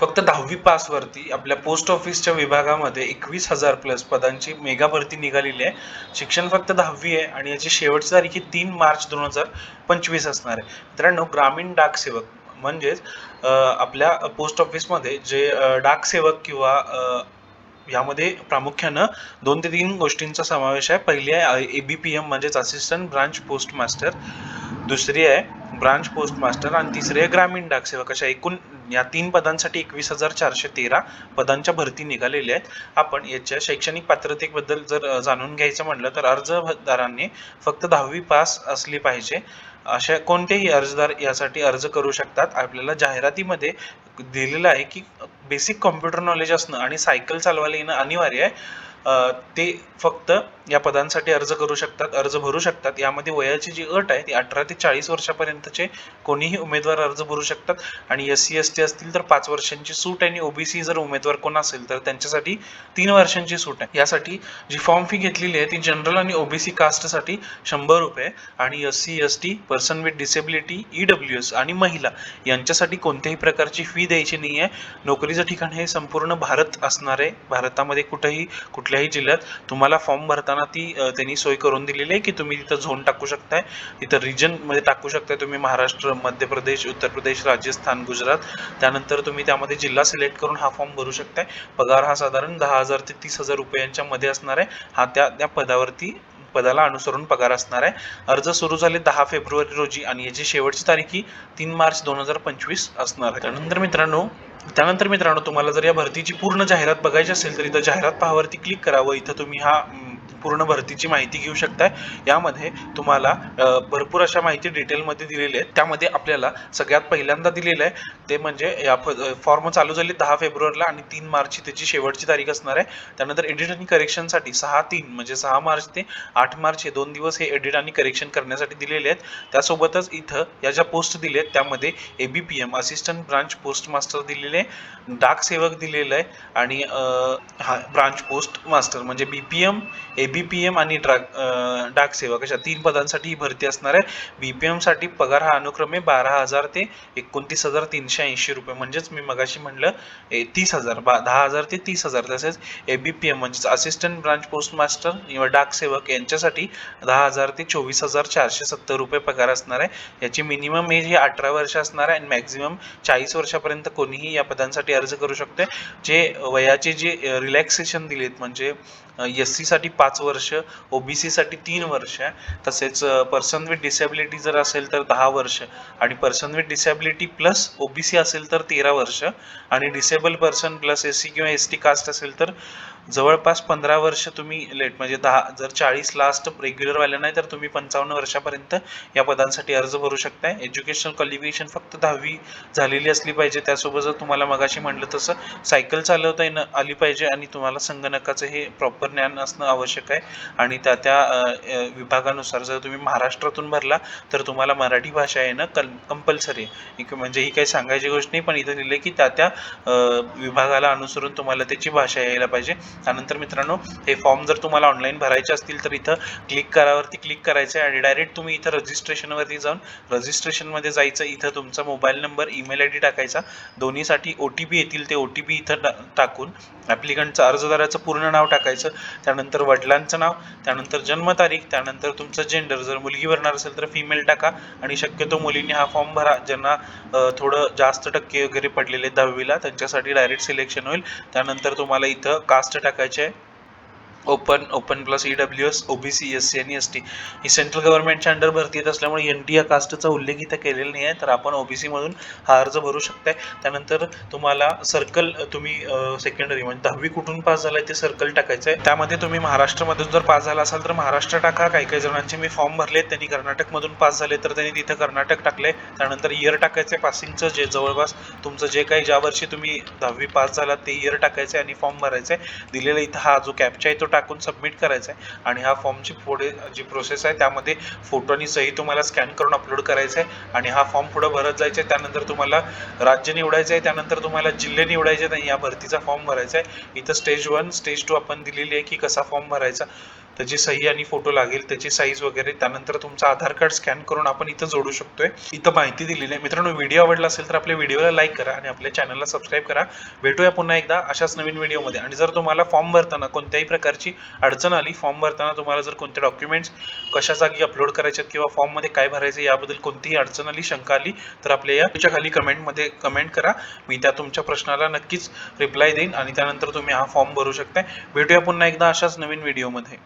फक्त दहावी पासवरती आपल्या पोस्ट ऑफिसच्या विभागामध्ये एकवीस हजार प्लस पदांची मेगा भरती निघालेली आहे. शिक्षण फक्त दहावी आहे आणि याची शेवटची तारीख ही तीन मार्च दोन हजार पंचवीस असणार आहे. मित्रांनो ग्रामीण डाकसेवक म्हणजेच आपल्या पोस्ट ऑफिसमध्ये जे डाकसेवक किंवा यामध्ये प्रामुख्यानं दोन ते तीन गोष्टींचा समावेश आहे. पहिली आहे ए बी पी एम म्हणजेच असिस्टंट ब्रांच पोस्ट मास्टर दुसरी आहे ब्रांच पोस्ट मास्टर आणि तिसरे ग्रामीण डाकसेवक अशा एकूण या तीन पदांसाठी एकवीस हजार चारशे तेरा पदांच्या भरती निघालेल्या आहेत. आपण याच्या शैक्षणिक पात्रतेबद्दल जर जाणून घ्यायचं म्हटलं तर अर्जदारांनी फक्त दहावी पास असली पाहिजे. अशा कोणतेही अर्जदार यासाठी अर्ज करू शकतात. आपल्याला जाहिरातीमध्ये दिलेलं आहे की बेसिक कॉम्प्युटर नॉलेज असणं आणि सायकल चालवायला येणं अनिवार्य आहे. ते फक्त या पदांसाठी अर्ज करू शकतात अर्ज भरू शकतात. यामध्ये वयाची जी अट आहे ती अठरा ते चाळीस वर्षापर्यंतचे कोणीही उमेदवार अर्ज भरू शकतात. आणि एस सी एस टी असतील तर पाच वर्षांची सूट आहे आणि ओबीसी जर उमेदवार कोण असेल तर त्यांच्यासाठी तीन वर्षांची सूट आहे. यासाठी जी फॉर्म फी घेतलेली आहे ती जनरल आणि ओबीसी कास्टसाठी शंभर रुपये आणि S C S T person with disability E W S आणि महिला यांच्यासाठी कोणत्याही प्रकारची फी द्यायची नाही आहे नोकरीचं ठिकाण हे संपूर्ण भारत असणार आहे. भारतामध्ये कुठेही कुठल्याही जिल्ह्यात तुम्हाला फॉर्म भरताना ती त्यांनी सोय करून दिलेली आहे की तुम्ही तिथं झोन टाकू शकताय. तिथं रिजनमध्ये टाकू शकताय तुम्ही महाराष्ट्र मध्य प्रदेश उत्तर प्रदेश राजस्थान गुजरात. त्यानंतर तुम्ही त्यामध्ये जिल्हा सिलेक्ट करून हा फॉर्म भरू शकताय. पगार हा साधारण दहा हजार ते तीस हजार रुपयांच्या मध्ये असणार आहे. हा त्या त्या पदावरती पदाला अनुसरून पगार असणार आहे. अर्ज सुरू झाले दहा फेब्रुवारी रोजी आणि याची शेवटची तारीख ही तीन मार्च दोन हजार पंचवीस असणार आहे. त्यानंतर मित्रांनो त्यानंतर मित्रांनो तुम्हाला जर या भरतीची पूर्ण जाहिरात बघायची असेल तर इथं जाहिरात पाहावरती क्लिक करावं इथं तुम्ही हा पूर्ण भरतीची माहिती घेऊ शकताय. यामध्ये तुम्हाला भरपूर अशा माहिती डिटेलमध्ये दिलेली आहे त्यामध्ये आपल्याला सगळ्यात पहिल्यांदा दिलेलं आहे ते म्हणजे या फॉर्म चालू झाले दहा फेब्रुवारीला आणि तीन मार्चची त्याची शेवटची तारीख असणार आहे. त्यानंतर एडिट आणि करेक्शनसाठी सहा तीन म्हणजे सहा मार्च ते आठ मार्च हे दोन दिवस हे एडिट आणि करेक्शन करण्यासाठी दिलेले आहेत. त्यासोबतच इथं या ज्या पोस्ट दिले आहेत त्यामध्ये A B P M assistant branch post master दिलेले आहे डाक सेवक दिलेलं आहे आणि हा ब्रांच पोस्ट मास्टर म्हणजे B P M A B P M आणि डाक अं, डाक सेवक अशा तीन पदांसाठी ही भरती असणार आहे. बीपीएमसाठी पी एमसाठी पगार हा अनुक्रमे बारा हजार ते एकोणतीस हजार तीनशे ऐंशी रुपये. म्हणजेच मी मगाशी म्हणलं ए, तीस हजार बा दहा हजार ते तीस हजार. तसेच ए बी पी एम म्हणजेच असिस्टंट ब्रांच पोस्ट मास्टर किंवा डाक सेवक यांच्यासाठी दहा हजार ते चोवीस हजार चारशे सत्तर रुपये पगार असणार आहे. याची मिनिमम एज ही अठरा वर्ष असणार आहे आणि मॅक्झिमम चाळीस वर्षापर्यंत कोणीही या पदांसाठी अर्ज करू शकते. जे वयाचे जे रिलॅक्सेशन दिलेत म्हणजे एस सीसाठी पाच वर्ष ओबीसी साठी तीन वर्ष तसेच पर्सन विथ डिसेबिलिटी जर असेल तर दहा वर्ष आणि person with disability plus OBC असेल तर तेरा वर्ष आणि disable person plus S C किंवा एस टी कास्ट असेल तर जवळपास पंधरा वर्ष तुम्ही लेट म्हणजे दहा जर चाळीस लास्ट रेग्युलर व्हायला नाही तर तुम्ही पंचावन्न वर्षापर्यंत या पदांसाठी अर्ज भरू शकताय. एज्युकेशनल क्वालिफिकेशन फक्त दहावी झालेली असली पाहिजे. त्यासोबत जर तुम्हाला मगाशी म्हटलं तसं सायकल चालवता येणं आली पाहिजे आणि तुम्हाला संगणकाचं हे प्रॉपर ज्ञान असणं आवश्यक आहे. आणि त्या त्या विभागानुसार जर तुम्ही महाराष्ट्रातून भरला तर तुम्हाला मराठी भाषा येणं कल कंपल्सरी आहे. म्हणजे ही काही सांगायची गोष्ट नाही पण इथं दिलं की त्या त्या विभागाला अनुसरून तुम्हाला त्याची भाषा यायला पाहिजे. त्यानंतर मित्रांनो हे फॉर्म जर तुम्हाला ऑनलाईन भरायचे असतील तर इथं क्लिक करावरती क्लिक करायचं आहे आणि डायरेक्ट तुम्ही इथं रजिस्ट्रेशनवरती जाऊन रजिस्ट्रेशनमध्ये जायचं इथं तुमचा mobile number email I D टाकायचा. दोन्हीसाठी ओ टी पी येतील ते ओ टी पी इथं टाकून ॲप्लिकंटचं अर्जदाराचं पूर्ण नाव टाकायचं. त्यानंतर वडिलांचं नाव त्यानंतर जन्मतारीख त्यानंतर तुमचं जेंडर जर मुलगी भरणार असेल तर फिमेल टाका आणि शक्यतो मुलींनी हा फॉर्म भरा. ज्यांना थोडं जास्त टक्के वगैरे पडलेले दहावीला त्यांच्यासाठी डायरेक्ट सिलेक्शन होईल. त्यानंतर तुम्हाला इथं कास्ट टाकायचे आहे open open plus E W S OBC S C आणि एस टी ही सेंट्रल गव्हर्नमेंटच्या अंडर भरती येत असल्यामुळे एन टी या कास्टचा उल्लेख इथं केलेला नाही आहे तर आपण ओ बी सीमधून हा अर्ज भरू शकताय. त्यानंतर तुम्हाला सर्कल तुम्ही सेकंडरी म्हणजे दहावी कुठून पास झालाय ते सर्कल टाकायचं आहे त्यामध्ये तुम्ही महाराष्ट्रामधून जर पास झाला असाल तर महाराष्ट्र टाका. काही काही जणांचे मी फॉर्म भरले त्यांनी कर्नाटकमधून पास झाले तर त्यांनी तिथं कर्नाटक टाकले त्यानंतर इयर टाकायचं आहे पासिंगचं जे जवळपास तुमचं जे काही ज्या वर्षी तुम्ही दहावी पास झालात ते इयर टाकायचं आहे आणि फॉर्म भरायचा आहे दिलेला इथं हा जो कॅपचा आहे तो टाकून सबमिट करायचा आहे आणि हा फॉर्मची पुढे जी प्रोसेस आहे त्यामध्ये फोटो आणि सही तुम्हाला स्कॅन करून अपलोड करायचा आहे आणि हा फॉर्म पुढे भरत जायचा आहे त्यानंतर तुम्हाला राज्य निवडायचं आहे त्यानंतर तुम्हाला जिल्हे निवडायचे आहेत या भरतीचा फॉर्म भरायचा आहे इथं स्टेज वन स्टेज टू आपण दिलेली आहे की कसा फॉर्म भरायचा. त्याची सही आणि फोटो लागेल त्याची साईज वगैरे त्यानंतर तुमचं आधार कार्ड स्कॅन करून आपण इथं जोडू शकतोय. इथं माहिती दिलेली आहे. मित्रांनो व्हिडिओ आवडला असेल तर आपल्या व्हिडिओला लाईक करा आणि आपल्या चॅनलला सबस्क्राईब करा. भेटूया पुन्हा एकदा अशाच नवीन व्हिडिओमध्ये आणि जर तुम्हाला फॉर्म भरताना कोणत्याही प्रकारची अडचण आली फॉर्म भरताना तुम्हाला जर कोणते डॉक्युमेंट्स कशा जागी अपलोड करायचे किंवा फॉर्ममध्ये काय भरायचं याबद्दल कोणतीही अडचण आली शंका आली तर आपल्या या तुमच्या खाली कमेंटमध्ये कमेंट करा. मी त्या तुमच्या प्रश्नाला नक्कीच रिप्लाय देईन आणि त्यानंतर तुम्ही हा फॉर्म भरू शकताय. भेटूया पुन्हा एकदा अशाच नवीन व्हिडिओमध्ये